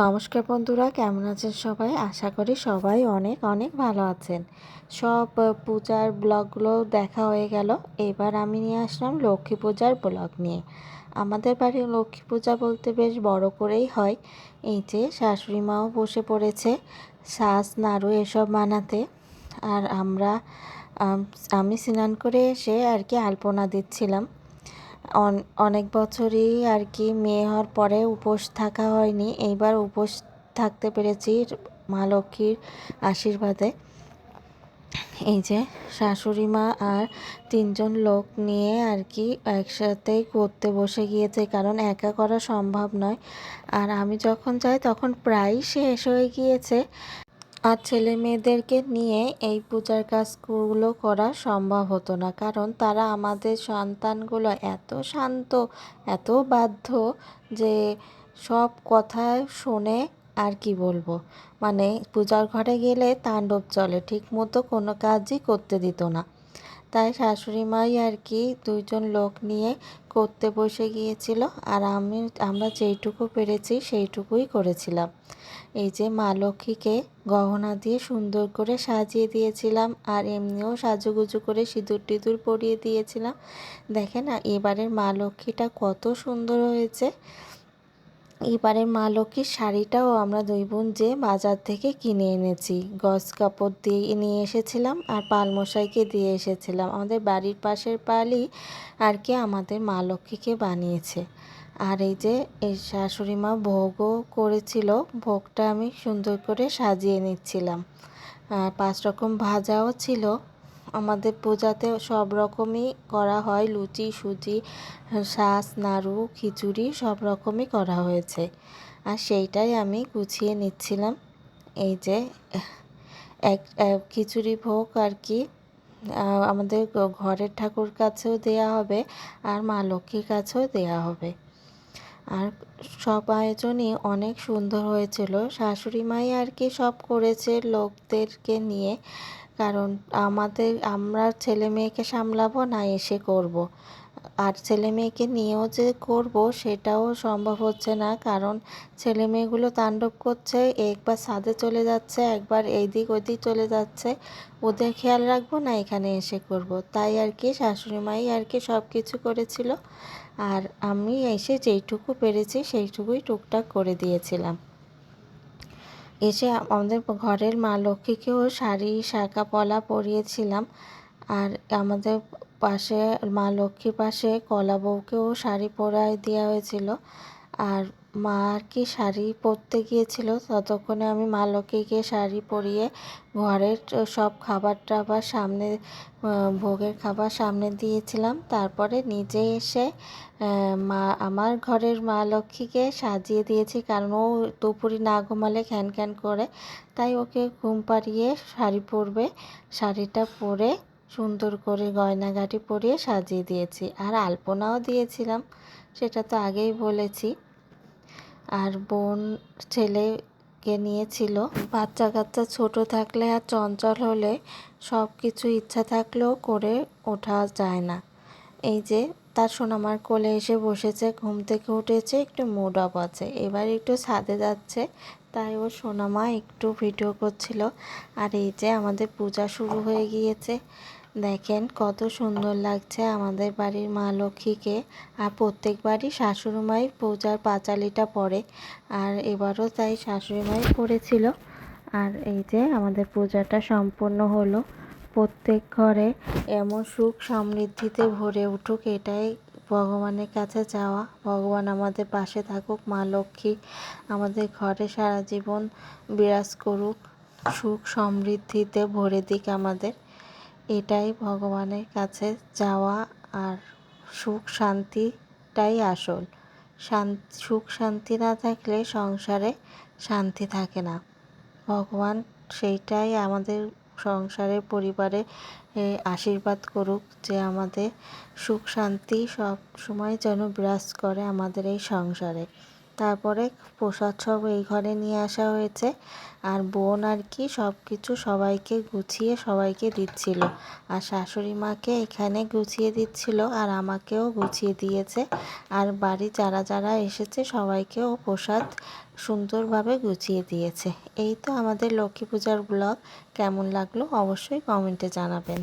নমস্কার বন্ধুরা, কেমন আছেন সবাই? আশা করি সবাই অনেক অনেক ভালো আছেন। সব পূজার ব্লগগুলো দেখা হয়ে গেল। এবার আমি নিয়ে আসলাম লক্ষ্মী পূজার ব্লগ নিয়ে। আমাদের বাড়ির লক্ষ্মী পূজা বলতে বেশ বড় করেই হয়। এই যে শাশুড়ি মাও বসে পড়েছে শাঁস নাড়ু এসব বানাতে। আর আমরা আমি স্নান করে এসে আর কি আলপনা দিচ্ছিলাম। অনেক বছরই আর কি মেয়ে হওয়ার পরে উপোস থাকা হয়নি। এইবার উপোস থাকতে পেরেছি মা লক্ষ্মীর আশীর্বাদে। এই যে শাশুড়ি মা আর তিনজন লোক নিয়ে আর কি একসাথেই করতে বসে গিয়েছে, কারণ একা করা সম্ভব নয়। আর আমি যখন যাই, তখন প্রায়ই শেষ হয়ে গিয়েছে। আর ছেলে মেয়েদেরকে নিয়ে এই পূজার কাজগুলো করা সম্ভব হতো না। কারণ তারা আমাদের সন্তানগুলো এত শান্ত, এত বাধ্য যে সব কথা শুনে আর কি বলব। মানে পূজার ঘরে গেলে তাণ্ডব চলে, ঠিক মতো কোনো কাজই করতে দিত না। তাই শাশুড়ি মাই আর কি দুইজন লোক নিয়ে করতে বসে গিয়েছিল আর আমি, আমরা যেইটুকু পেরেছি সেইটুকুই করেছিলাম। এই যে মা লক্ষ্মীকে গহনা দিয়ে সুন্দর করে সাজিয়ে দিয়েছিলাম আর এমনিও সাজুগুজু করে সিঁদুর টিঁদুর পরিয়ে দিয়েছিলাম। দেখেন এবারের মা লক্ষ্মীটা কত সুন্দর হয়েছে। এবারের মা লক্ষ্মীর শাড়িটাও আমরা দুই বোন যে বাজার থেকে কিনে এনেছি। গজ কাপড় দিয়ে নিয়ে এসেছিলাম আর পালমশাইকে দিয়ে এসেছিলাম। আমাদের বাড়ির পাশের পালই আর কি আমাদের মা লক্ষ্মীকে বানিয়েছে। আর এই যে এই শাশুড়ি মা ভোগও করেছিল, ভোগটা আমি সুন্দর করে সাজিয়ে নিচ্ছিলাম। আর পাঁচ রকম ভাজাও ছিল। আমাদের পূজাতে সব রকমই করা হয়। লুচি, সুজি, শাঁস, নাড়ু, খিচুড়ি সব রকমই করা হয়েছে। আর সেইটাই আমি গুছিয়ে নিচ্ছিলাম। এই যে, এক খিচুড়ি ভোগ আর কি। আমাদের ঘরের ঠাকুর কাছেও দেয়া হবে আর মা লক্ষ্মীর কাছেও দেয়া হবে। আর সব আয়োজনই অনেক সুন্দর হয়েছিল। শাশুড়ি মাই আর কি সব করেছে লোকদেরকে নিয়ে। কারণ আমাদের, আমরা ছেলে মেয়েকে সামলাবো না, এসে করব। আর ছেলে মেয়েকে নিয়েও যে করব, সেটাও সম্ভব হচ্ছে না কারণ ছেলে মেয়েগুলো তাণ্ডব করছে, একবার ছাদে চলে যাচ্ছে, একবার এইদিক ওইদিক চলে যাচ্ছে ওদের খেয়াল রাখব না, এখানে এসে করব। তাই আর কি শাশুড়ি মাই আর কি সব কিছু করেছিল আর আমি এসে যেইটুকু পেরেছি, সেইটুকুই টুকটাক করে দিয়েছিলাম এসে আমাদের ঘরের মা লক্ষ্মীকেও শাড়ি শাঁকা পলা পরিয়েছিলাম। আর আমাদের পাশে, মা লক্ষ্মীর পাশে কলা বউকেও শাড়ি পরাই দেওয়া হয়েছিল। আর মা আর কি শাড়ি পরতে গিয়েছিল? ততক্ষণে আমি মা লক্ষ্মীকে শাড়ি পরিয়ে ঘরের সব খাবার টাবার সামনে ভোগের খাবার সামনে দিয়েছিলাম। তারপরে নিজে এসে মা, আমার ঘরের মা লক্ষ্মীকে সাজিয়ে দিয়েছি। কারণ ও দুপুরি না ঘুমালে খ্যান খ্যান করে। তাই ওকে ঘুম পাড়িয়ে শাড়ি পরবে। শাড়িটা পরে সুন্দর করে গয়নাগাটি পরিয়ে সাজিয়ে দিয়েছি। আর আলপনাও দিয়েছিলাম। সেটা তো আগেই বলেছি। আর বোন ছেলেকে নিয়েছিল বাচ্চা কাচ্চা ছোট থাকলে আর চঞ্চল হলে সব কিছু ইচ্ছা থাকলেও করে ওঠা যায় না। এই যে তার সোনামার কোলে এসে বসেছে, ঘুম থেকে উঠেছে, একটু মুড অফ আছে। এবার একটু ছাদে যাচ্ছে, তাই ও সোনামা একটু ভিডিও করছিল। আর এই যে আমাদের পূজা শুরু হয়ে গিয়েছে। দেখেন কত সুন্দর লাগছে আমাদের বাড়ির মা লক্ষ্মীকে। আর প্রত্যেকবারই শাশুড়িমাই পূজার পাঁচালিটা পড়ে। আর এবারও তাই শাশুড়িমাই পড়েছিল। আর এই যে আমাদের পূজাটা সম্পূর্ণ হলো। প্রত্যেক ঘরে এমন সুখ সমৃদ্ধিতে ভরে উঠুক, এটাই ভগবানের কাছে চাওয়া। ভগবান আমাদের পাশে থাকুক, মা লক্ষ্মী আমাদের ঘরে সারা জীবন বিরাজ করুক, সুখ সমৃদ্ধিতে ভরে দিক আমাদের। এটাই ভগবানের কাছে চাওয়া আর সুখ শান্তিটাই আসল। শান্তি সুখ শান্তি না থাকলে সংসারে শান্তি থাকে না। ভগবান সেইটাই আমাদের সংসারে, পরিবারে আশীর্বাদ করুক যে আমাদের সুখ শান্তি সব সময় যেন বিরাজ করে আমাদের এই সংসারে। তারপরে প্রসাদ সব এই ঘরে নিয়ে আসা হয়েছে। আর বোন আর কি সব কিছু সবাইকে গুছিয়ে সবাইকে দিচ্ছিল। আর শাশুড়ি মাকে এখানে গুছিয়ে দিচ্ছিল আর আমাকেও গুছিয়ে দিয়েছে। আর বাড়ি যারা যারা এসেছে সবাইকেও প্রসাদ সুন্দরভাবে গুছিয়ে দিয়েছে। এই তো আমাদের লক্ষ্মী পূজার ব্লগ। কেমন লাগল অবশ্যই কমেন্টে জানাবেন।